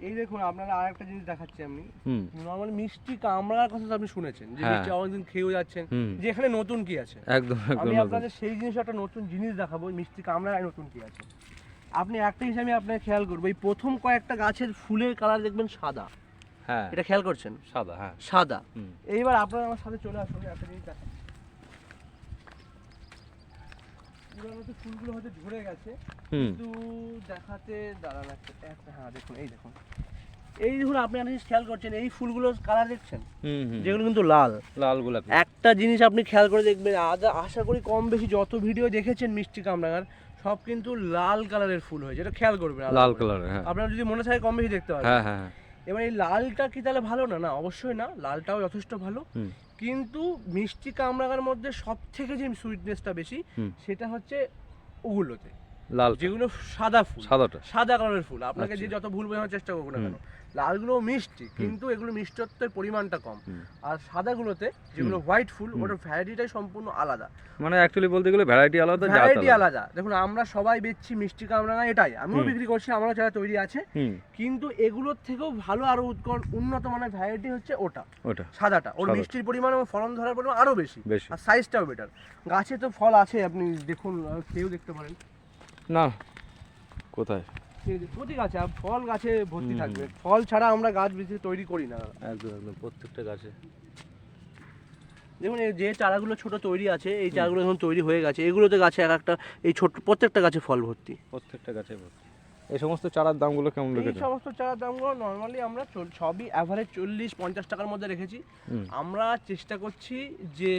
এই দেখুন আপনারা আরেকটা জিনিস দেখাচ্ছি আমি। নর্মালি মিষ্টি কামড়ার কথা তো আপনি শুনেছেন যে হ্যাঁ। মিষ্টি অনেকদিন খেয়েও যাচ্ছেন যে এখানে নতুন কি আছে? একদম আমি আপনাদের সেই জিনিস একটা নতুন জিনিস দেখাবো মিষ্টি কামড়ায় নতুন কি আছে। আপনি একটা হিসাবে আপনাকে খেয়াল করব এই প্রথম কয়েকটা গাছের ফুলের কালার দেখবেন সাদা। হ্যাঁ। এটা খেয়াল করছেন? সাদা হ্যাঁ। সাদা। হুম। এইবার আপনারা আমার সাথে চলে আসুন একটা জিনিস দেখাচ্ছি। পুরানো তো ফুলগুলো হয়তো ঝরে গেছে কিন্তু দেখাতে দাঁড়ান একটা হ্যাঁ দেখুন এই দেখুন। এই দেখুন আপনি জিনিস খেয়াল করছেন এই ফুলগুলোর কালার দেখছেন? যেগুলো কিন্তু লাল। লাল গোলাপি। একটা জিনিস আপনি খেয়াল করে দেখবেন আশা করি কম বেশি যত ভিডিও দেখেছেন মিষ্টি কামরাঙার সব কিন্তু লাল কালারের ফুল হয়েছে এটা খেয়াল করবেন লাল কালার হ্যাঁ। আপনার যদি মনে থাকে কম বেশি দেখতে পাবেন হ্যাঁ হ্যাঁ। এবার এই লালটা কি তাহলে ভালো না? না অবশ্যই না লালটাও যথেষ্ট ভালো। কিন্তু মিষ্টি কামরাঙার মধ্যে সব থেকে যে সুইটনেসটা বেশি সেটা হচ্ছে ওগুলোতে। লাল যেগুলো সাদা ফুল। সাদাটা। সাদা কালারের ফুল। আপনাকে যে আচ্ছা। যত ভুল বোঝানোর চেষ্টা করব না কেন। লালগুলো মিষ্টি কিন্তু এগুলো মিষ্টত্বের পরিমাণটা কম। আর সাদাগুলোতে যেগুলো হোয়াইট ফুল ওটার ভ্যারাইটিটাই সম্পূর্ণ আলাদা। মানে অ্যাকচুয়ালি বলতে গেলে ভ্যারাইটি আলাদা ভ্যারাইটি আলাদা। দেখুন আমরা সবাই বেচছি মিষ্টি কামরাঙা এটাই। আমিও বিক্রি করছি আমারও যারা তৈরি আছে। কিন্তু এগুলোর থেকেও ভালো আরও উৎকট উন্নত মানের ভ্যারাইটি হচ্ছে ওটা। ওটা। সাদাটা। ওর মিষ্টির পরিমাণ এবং ফলন ধরার পরিমাণ আরও বেশি। আর সাইজটাও বেটার গাছে তো ফল আছে আপনি দেখুন কেউ দেখতে পারেন। না। কোথায়? প্রতি গাছে ফল গাছে ভর্তি থাকবে। ফল ছাড়া আমরা গাছ বেশি তৈরি করি না। একদম একদম প্রত্যেকটা গাছে। দেখুন এই যে চারাগুলো ছোট তৈরি আছে এই চারাগুলো এখন তৈরি হয়ে গেছে। এগুলোতে গাছে এক একটা এই ছোট প্রত্যেকটা গাছে ফল ভর্তি। প্রত্যেকটা গাছে ভর্তি। এই সমস্ত চারার দামগুলো কেমন এই সমস্ত চারার দামগুলো নর্মালি আমরা সবই অ্যাভারেজ চল্লিশ পঞ্চাশ টাকার মধ্যে রেখেছি। আমরা চেষ্টা করছি যে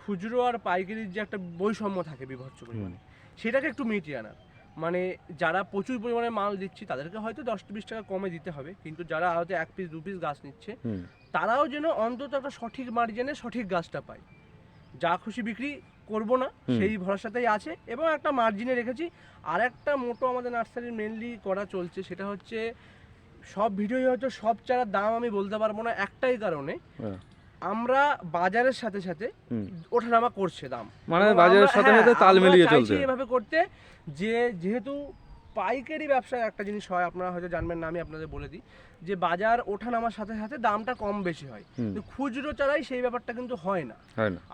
খুচরো আর পাইকারির যে একটা বৈষম্য থাকে বিভৎস পরিমাণে সেটাকে একটু মিটিয়ে আনার। মানে যারা প্রচুর পরিমাণে মাল দিচ্ছি তাদেরকে হয়তো দশ বিশ টাকা কমে দিতে হবে। কিন্তু যারা হয়তো এক পিস দু পিস গাছ নিচ্ছে তারাও যেন অন্তত একটা সঠিক মার্জিনে সঠিক গাছটা পায়। যা খুশি বিক্রি করব না সেই ভরসাতেই আছে এবং একটা মার্জিনে রেখেছি। আর একটা মোটো আমাদের নার্সারির মেনলি করা চলছে সেটা হচ্ছে সব ভিডিওই হয়তো সব চারার দাম আমি বলতে পারব না একটাই কারণে। হ্যাঁ, আমরা বাজারের সাথে সাথে ওঠানামা করছে দাম। মানে বাজারের সাথে হ্যাঁ, সাথে তাল মিলিয়ে চলতে এভাবে করতে যে যেহেতু পাইকারি ব্যবসায় একটা জিনিস হয় আপনারা হয়তো জানবেন না আমি আপনাদের বলে দিই যে বাজার ওঠানামার সাথে সাথে দামটা কম বেশি হয়। কিন্তু খুচরো চারাই সেই ব্যাপারটা কিন্তু হয় না।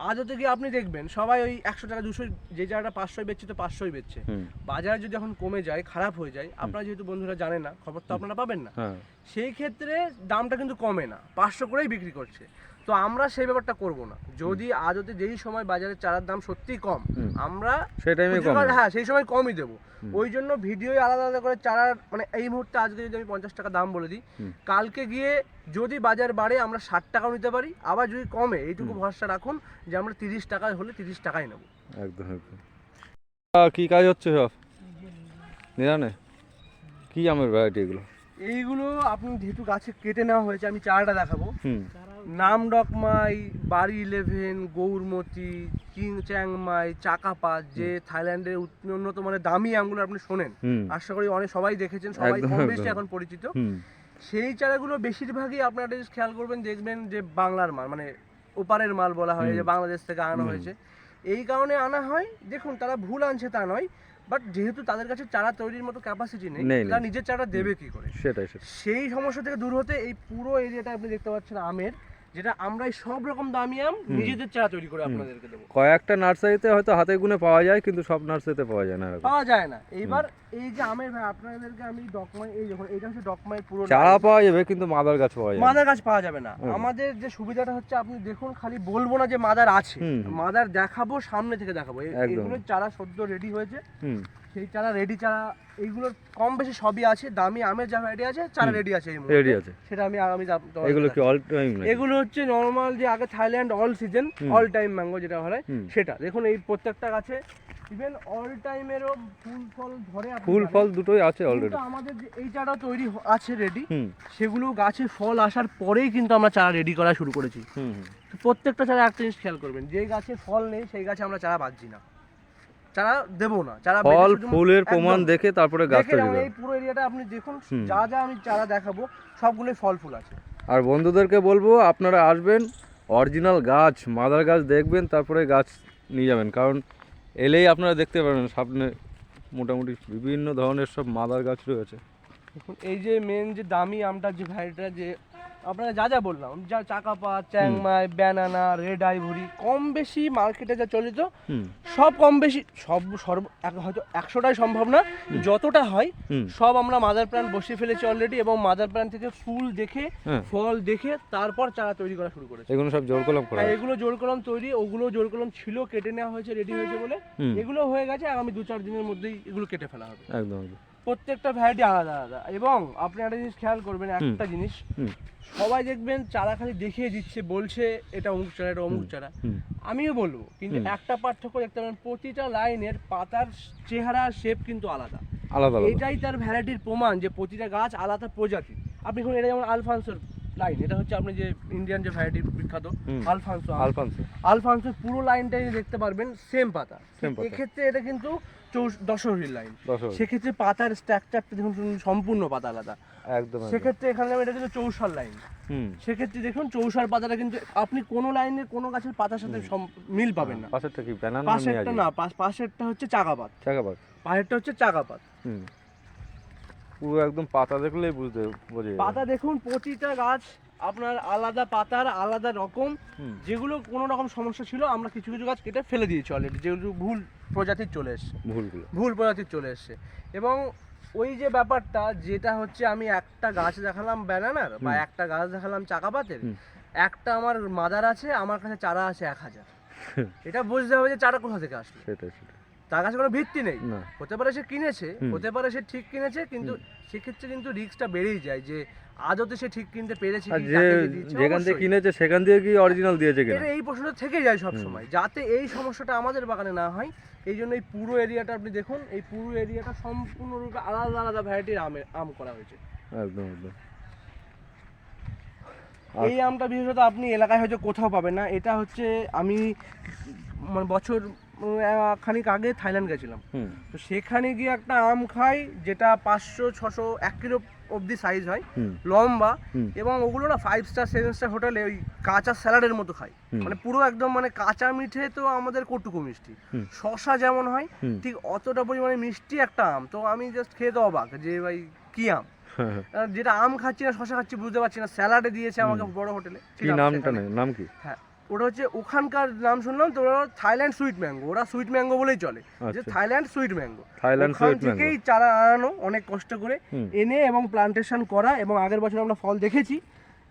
আজও থেকে আপনি দেখবেন সবাই ওই একশো টাকা দুশো যে জায়গাটা পাঁচশোয় বেচছে তো পাঁচশোই বেচছে। বাজার যদি এখন কমে যায় খারাপ হয়ে যায় আপনারা যেহেতু বন্ধুরা জানেন না খবর তো আপনারা পাবেন না। হ্যাঁ। সেই ক্ষেত্রে দামটা কিন্তু কমে না পাঁচশো করেই বিক্রি করছে। তো আমরা সেই ব্যাপারটা করব না। যদি আদতে যেই সময় বাজারে চারার দাম সত্যিই কম আমরা সেই টাইমে কম হ্যাঁ সেই সময় কমই দেবো। ওই জন্য ভিডিওই আলাদা আলাদা করে চারার মানে এই মুহূর্তে আজকে যদি আমি পঞ্চাশ টাকা দাম বলে দিই কালকে গিয়ে যদি বাজার বাড়ে আমরা ষাট টাকাও নিতে পারি আবার যদি কমে এইটুকু ভরসা রাখুন যে আমরা তিরিশ টাকায় হলে তিরিশ টাকাই নেব। একদম একদম। কি কাজ হচ্ছে সব? নিরানে? কি আমের ভ্যারাইটি এগুলো? এইগুলো আপনি যেহেতু গাছে কেটে নেওয়া হয়েছে আমি চারাটা দেখাবো। নাম ডকমাই বাড়ি ইলেভেন গৌরমতি কিং চ্যাংমাই চাকাপাত যে থাইল্যান্ডের উন্নত মানে দামি আমগুলো আপনি শোনেন। আশা করি অনেক সবাই দেখেছেন সবাই কম বেশি এখন পরিচিত। সেই চারাগুলো বেশিরভাগই আপনারা খেয়াল করবেন দেখবেন যে বাংলার মাল মানে ওপারের মাল বলা হয় যে বাংলাদেশ থেকে আনা হয়েছে। এই কারণে আনা হয়। দেখুন তারা ভুল আনছে তা নয় বাট যেহেতু তাদের কাছে চারা তৈরির মতো ক্যাপাসিটি নেই তারা নিজের চারা দেবে কি করে? সেটাই। সেই সমস্যা থেকে দূর হতে এই পুরো এরিয়াটা আপনি দেখতে পাচ্ছেন আমের। যেটা আমরা সব রকম দামি আম নিজেদের চারা তৈরি করে আপনাদেরকে দেবো। কয়েকটা নার্সারিতে হয়তো হাতে গুনে পাওয়া যায় কিন্তু সব নার্সারিতে পাওয়া যায় না পাওয়া যায় না। এইবার এই যে আমের ভাই আপনাদেরকে আমি ডকমাই এই দেখুন এটা হচ্ছে ডকমাই পুরো চারা পাওয়া যাবে কিন্তু মাদার গাছ পাওয়া যায় মাদার গাছ পাওয়া যাবে না। আমাদের যে সুবিধাটা হচ্ছে আপনি দেখুন খালি বলব না যে মাদার আছে। মাদার দেখাবো সামনে থেকে দেখাবো। এ- একদম। চারা সদ্য রেডি হয়েছে। সেই চারা রেডি চারা এইগুলোর কম বেশি সবই আছে দামি আমের যা ভ্যারাইটি আছে চারা রেডি আছে এই রেডি আছে। সেটা আমি আগামী এগুলো কি অল টাইম এগুলো হচ্ছে নর্মাল যে আগে Thailand all season all time mango যেটা হয় সেটা। দেখুন এই প্রত্যেকটা গাছে ইভেন অল টাইমেরও ফুল ফল ধরে ফুল ফল দুটোই আছে অলরেডি আমাদের যে এই চারা তৈরি আছে রেডি সেগুলো গাছে ফল আসার পরেই কিন্তু আমরা চারা রেডি করা শুরু করেছি। প্রত্যেকটা চারা একটা জিনিস খেয়াল করবেন যে গাছে ফল নেই সেই গাছে আমরা চারা বাঁধছি না। চারা দেবো না চারা ফল ফুলের প্রমাণ দেখে তারপরে গাছ তৈরি এই পুরো এরিয়াটা আপনি দেখুন যা যা আমি চারা দেখাবো সবগুলোই ফল ফুল আছে। আর বন্ধুদেরকে বলব আপনারা আসবেন অরিজিনাল গাছ মাদার গাছ দেখবেন তারপরে গাছ নিয়ে যাবেন। কারণ এলেই আপনারা দেখতে পাবেন সামনে মোটামুটি বিভিন্ন ধরনের সব মাদার গাছ রয়েছে। দেখুন এই যে মেন যে দামি আমটা যে ভ্যারাইটিটা যে আপনারা যা যা বললাম যা চাকাপা Chiang Mai banana red ivory কম বেশি মার্কেটে যা চলিত সব কম বেশি সব সর্ব হয়তো একশোটাই সম্ভব না যতটা হয় সব আমরা মাদার প্ল্যান্ট বসিয়ে ফেলেছি অলরেডি এবং মাদার প্ল্যান্ট থেকে ফুল দেখে হ্যাঁ। ফল দেখে তারপর চারা তৈরি করা শুরু করেছে। এগুলো সব জোর কলম করা এগুলো জোর কলম তৈরি ওগুলো জোর কলম ছিল কেটে নেওয়া হয়েছে রেডি হয়েছে বলে এগুলো হয়ে গেছে আগামী দু চার দিনের মধ্যেই এগুলো কেটে ফেলা হবে। একদম। প্রত্যেকটা ভ্যারাইটি আলাদা আলাদা। এবং আপনি একটা জিনিস খেয়াল করবেন একটা জিনিস সবাই দেখবেন চারা খালি দেখিয়ে দিচ্ছে বলছে এটা অমুক চারা এটা অমুক চারা। আমিও বলব কিন্তু একটা পার্থক্য দেখতে পাবেন প্রতিটা লাইনের পাতার চেহারা শেপ কিন্তু আলাদা। আলাদা এটাই তার ভ্যারাইটির প্রমাণ যে প্রতিটা গাছ আলাদা প্রজাতি আপনি এটা যেমন আলফানসোর লাইন এটা হচ্ছে আপনি যে ইন্ডিয়ান যে ভ্যারাইটি বিখ্যাত হুম। আলফানসো আলফানসো পুরো লাইনটাই দেখতে পারবেন সেম পাতা। এক্ষেত্রে এটা কিন্তু দশহরির লাইন। সেক্ষেত্রে পাতার স্ট্রাকচারটা দেখুন সম্পূর্ণ পাতা আলাদা। একদম। সেক্ষেত্রে এখানে এটা কিন্তু চৌসার লাইন হুম। সেক্ষেত্রে দেখুন চৌসার পাতাটা কিন্তু আপনি কোন লাইনে কোনো গাছের পাতার সাথে মিল পাবেন না। পাশেরটা কি? ব্যানানা পাশেরটা না পাশেরটা হচ্ছে চাকাপাত। চাকাবাদ পাশেরটা হচ্ছে চাকাপাত। হুম। পুরো একদম পাতা দেখলেই বুঝতে বোঝা পাতা দেখুন প্রতিটা গাছ আপনার আলাদা পাতার আলাদা রকম। যেগুলো কোনো রকম সমস্যা ছিল আমরা কিছু কিছু গাছ কেটে ফেলে দিয়েছি অলরেডি যেগুলো ভুল প্রজাতির চলে এসছে। ভুলগুলো। ভুল প্রজাতির চলে এসছে। এবং ওই যে ব্যাপারটা যেটা হচ্ছে আমি একটা গাছ দেখালাম ব্যানানার বা একটা গাছ দেখালাম চাকাপাতের। একটা আমার মাদার আছে আমার কাছে চারা আছে এক হাজার। এটা বুঝতে হবে যে চারা কোথা থেকে আসলো। সেটাই সেটাই। তার কাছে কোনো ভিত্তি নেই। হতে পারে সে কিনেছে হতে পারে সে ঠিক কিনেছে কিন্তু সেক্ষেত্রে কিন্তু রিস্কটা বেড়েই যায় যে আদতে সে ঠিক কিনতে পেরেছে যেখান থেকে কিনেছে সেখান থেকে কি অরিজিনাল দিয়েছে কিনা? এই প্রশ্নটা থেকে যায় সব সময় যাতে এই সমস্যাটা আমাদের বাগানে না হয়। এই জন্য এই পুরো এরিয়াটা আপনি দেখুন এই পুরো এরিয়াটা সম্পূর্ণরূপে আলাদা আলাদা ভ্যারাইটির আমের আম করা হয়েছে। একদম একদম। এই আমটা বিশেষত আপনি এলাকায় হয়তো কোথাও পাবেন না। এটা হচ্ছে আমি মানে বছর খানিক আগে থাইল্যান্ড গেছিলাম। তো সেখানে গিয়ে একটা আম খাই যেটা পাঁচশো ছশো এক কিলো অবধি সাইজ হয় লম্বা এবং ওগুলো না ফাইভ স্টার সেভেন স্টার হোটেলে ওই কাঁচা স্যালাডের মতো খাই। মানে পুরো একদম মানে কাঁচা মিঠে তো আমাদের কটুকু মিষ্টি। শশা যেমন হয় ঠিক অতটা পরিমাণে মিষ্টি একটা আম। তো আমি জাস্ট খেয়ে তো অবাক যে ভাই কি আম? যেটা আম খাচ্ছি না শশা খাচ্ছি বুঝতে পারছি না স্যালাডে দিয়েছে আমাকে বড় হোটেলে কি নামটা নাম কি? হ্যাঁ। ওটা হচ্ছে ওখানকার নাম শুনলাম তো ওরা থাইল্যান্ড সুইট ম্যাঙ্গো ওরা সুইট ম্যাঙ্গো বলেই চলে। যে আচ্ছা Thailand sweet mango. Thailand sweet mango. থেকেই চারা আনানো অনেক কষ্ট করে এনে এবং প্লান্টেশন করা এবং আগের বছর আমরা ফল দেখেছি।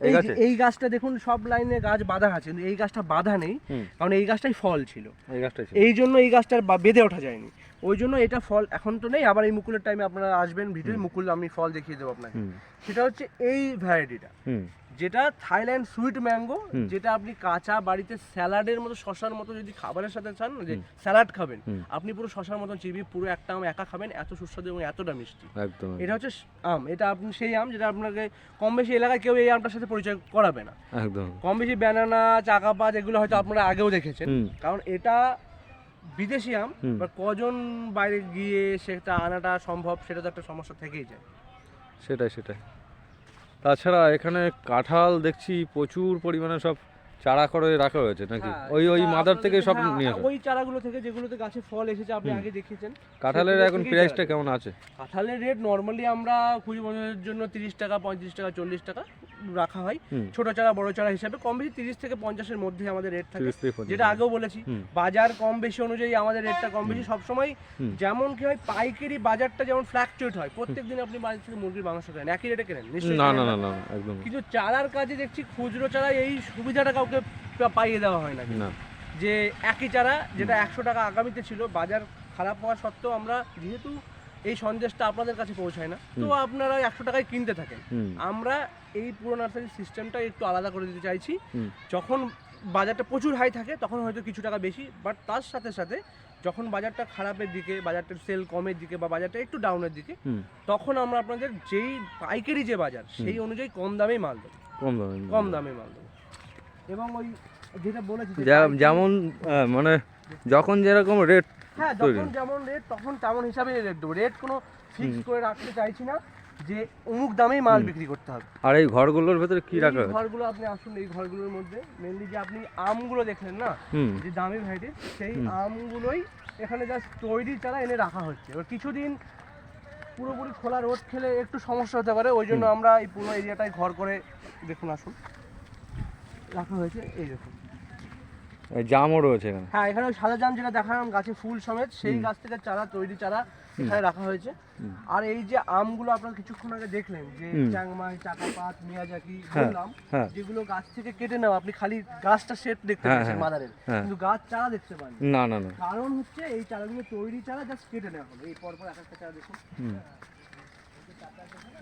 এই এই যে- গাছে? এই গাছটা দেখুন সব লাইনে গাছ বাঁধা আছে কিন্তু এই গাছটা বাঁধা নেই কারণ এই গাছটাই ফল ছিল। এই গাছটাই ছিল। এই জন্য এই গাছটার বেঁধে ওঠা যায়নি। ওই জন্য এটা ফল এখন তো নেই আবার এই মুকুলের টাইমে আপনারা আসবেন ভিডিও মুকুল আমি ফল দেখিয়ে দেবো আপনাকে। সেটা হচ্ছে এই ভ্যারাইটিটা যেটা থাইল্যান্ড সুইট ম্যাঙ্গো যেটা আপনি কাঁচা বাড়িতে স্যালাডের মতো শশার মতো যদি খাবারের সাথে চান না যে স্যালাড খাবেন আপনি পুরো শশার মতন চিবি পুরো একটা আম একা খাবেন এত সুস্বাদু এবং এতটা মিষ্টি। একদম এটা হচ্ছে আম এটা আপনি সেই আম যেটা আপনাকে কম বেশি এলাকায় কেউ এই আমটার সাথে পরিচয় করাবে না। একদম। কম বেশি ব্যানানা চাকাপাত এগুলো হয়তো আপনারা আগেও দেখেছেন। কারণ এটা বিদেশি আম বা কজন বাইরে গিয়ে সেটা আনাটা সম্ভব সেটা তো একটা সমস্যা থেকেই যায়। সেটাই সেটাই। তাছাড়া এখানে কাঁঠাল দেখছি প্রচুর পরিমাণে সব চারা করে রাখা হয়েছে নাকি? হ্যাঁ, ওই ওই মাদার থেকে সব হ্যাঁ, নিয়ে আসা। ওই চারাগুলো থেকে যেগুলোতে গাছে ফল এসেছে আপনি আগে দেখিয়েছেন কাঁঠালের এখন প্রাইসটা কেমন আছে? কাঁঠালের রেট নর্মালি আমরা কুড়ি বছরের জন্য তিরিশ টাকা পঁয়ত্রিশ টাকা চল্লিশ টাকা রাখা হয়। ছোট চারা বড় চারা হিসাবে কম বেশি তিরিশ থেকে পঞ্চাশের মধ্যে আমাদের রেট থাকে। যেটা আগেও বলেছি বাজার কম বেশি অনুযায়ী আমাদের রেটটা কম বেশি। সবসময় যেমন কি হয় পাইকারি বাজারটা যেমন ফ্ল্যাকচুয়েট হয় প্রত্যেক দিন আপনি বাজার থেকে মুরগির মাংস কেনেন একই রেটে কেনেন না না না। না একদম। কিন্তু চারার কাজে দেখছি খুচরো চারা এই সুবিধাটা কাউকে পাইয়ে দেওয়া হয় না। যে একই চারা যেটা একশো টাকা আগামীতে ছিল বাজার খারাপ হওয়া সত্ত্বেও আমরা যেহেতু এই সন্দেশটা আপনাদের কাছে পৌঁছায় না। তো আপনারা একশো টাকায় কিনতে থাকেন। আমরা এই পুরো নার্সারি সিস্টেমটা একটু আলাদা করে দিতে চাইছি। যখন বাজারটা প্রচুর হাই থাকে তখন হয়তো কিছু টাকা বেশি বাট তার সাথে সাথে যখন বাজারটা খারাপের দিকে বাজারটার সেল কমের দিকে বা বাজারটা একটু ডাউনের দিকে তখন আমরা আপনাদের যেই পাইকারি যে বাজার সেই অনুযায়ী কম দামেই মাল দেবো। কম দামে কম দামে মাল দেবো। এবং ওই যেটা বলেছি যেমন মানে যখন যেরকম রেট হ্যাঁ যখন যেমন রেট তখন তেমন হিসাবে রেট দেবো। রেট কোনো ফিক্স করে রাখতে চাইছি না যে অমুক দামেই মাল বিক্রি করতে হবে। আর এই ঘরগুলোর ভেতরে কি রাখা হয়েছে? ঘরগুলো আপনি আসুন এই ঘরগুলোর মধ্যে মেনলি যে আপনি আমগুলো দেখলেন না যে দামি ভ্যারাইটির সেই আমগুলোই এখানে জাস্ট তৈরি চারা এনে রাখা হচ্ছে। এবার কিছুদিন পুরোপুরি খোলা রোদ খেলে একটু সমস্যা হতে পারে ওই জন্য আমরা এই পুরো এরিয়াটায় ঘর করে দেখুন আসুন। রাখা হয়েছে এই দেখুন। জামও রয়েছে এখানে। হ্যাঁ এখানে সাদা জাম যেটা দেখালাম গাছে ফুল সমেত সেই গাছ থেকে চারা তৈরি চারা এখানে রাখা হয়েছে। আর এই যে আমগুলো আপনারা কিছুক্ষণ আগে দেখলেন যে চাংমাই চাকাপাত মিয়াজাকি হ্যাঁ, বললাম হ্যাঁ। যেগুলো গাছ থেকে কেটে নেওয়া আপনি খালি গাছটা শেপ দেখতে হ্যাঁ, পাচ্ছেন মাদারের। কিন্তু গাছ চারা দেখতে পান না। না না কারণ হচ্ছে এই চারাগুলো তৈরি চারা জাস্ট কেটে নেওয়া হলো। এই পরপর এক একটা চারা দেখুন।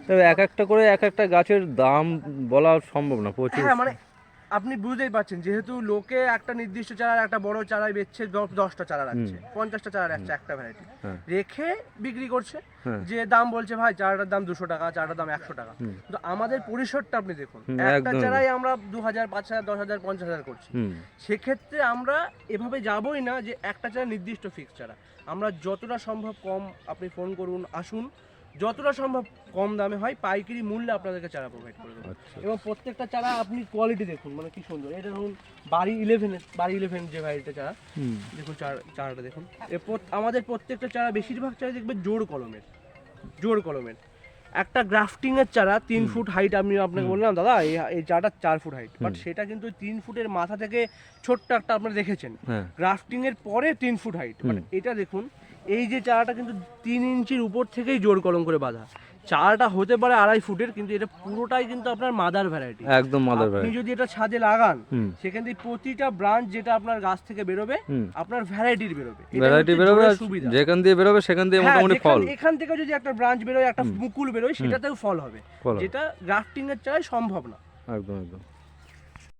তবে এক একটা করে এক একটা গাছের দাম বলা সম্ভব না প্রচুর। মানে আপনি বুঝতেই পারছেন যেহেতু লোকে একটা নির্দিষ্ট চারা একটা বড় চারাই বেচছে দশটা চারা রাখছে পঞ্চাশটা চারা রাখছে একটা ভ্যারাইটি। রেখে বিক্রি করছে হ্যাঁ। যে দাম বলছে ভাই চারাটার দাম দুশো টাকা চারাটার দাম একশো টাকা। কিন্তু আমাদের পরিসরটা আপনি দেখুন একটা চারাই আমরা দু হাজার পাঁচ হাজার দশ হাজার পঞ্চাশ হাজার করছি সেক্ষেত্রে আমরা এভাবে যাবই না যে একটা চারা নির্দিষ্ট ফিক্স চারা। আমরা যতটা সম্ভব কম আপনি ফোন করুন আসুন যতটা সম্ভব কম দামে হয় পাইকারি মূল্যে আপনাদেরকে চারা প্রোভাইড করে দেবো। আচ্ছা এবং প্রত্যেকটা চারা আপনি কোয়ালিটি দেখুন মানে কি সুন্দর। এটা ধরুন বাড়ি ইলেভেনের বাড়ি ইলেভেন যে ভাইটা চারা দেখুন চারা চারাটা দেখুন। আমাদের প্রত্যেকটা চারা বেশিরভাগ চারা দেখবে জোর কলমের জোর কলমের। একটা গ্রাফটিং এর চারা তিন ফুট হাইট আমি আপনাকে বললাম দাদা এই চারাটা চার ফুট হাইট বাট সেটা কিন্তু তিন ফুটের মাথা থেকে ছোট্ট একটা আপনারা দেখেছেন। হ্যাঁ। গ্রাফটিং এর পরে তিন ফুট হাইট এটা দেখুন এই যে চারাটা কিন্তু তিন ইঞ্চির উপর থেকেই জোর কলম করে বাঁধা। চারাটা হতে পারে আড়াই ফুটের কিন্তু এটা পুরোটাই কিন্তু আপনার মাদার ভ্যারাইটি একদম মাদার আপনি যদি এটা ছাদে লাগান সেখান থেকে প্রতিটা ব্রাঞ্চ যেটা আপনার গাছ থেকে বেরোবে আপনার ভ্যারাইটির বেরোবে। ভ্যারাইটি বেরোবে যেখান দিয়ে বেরোবে সেখান দিয়ে হ্যাঁ, মোটামুটি ফল। এখান থেকে যদি একটা ব্রাঞ্চ বেরোয় একটা মুকুল বেরোয় সেটাতেও ফল হবে। যেটা গ্রাফটিং এর চাই সম্ভব না। একদম একদম।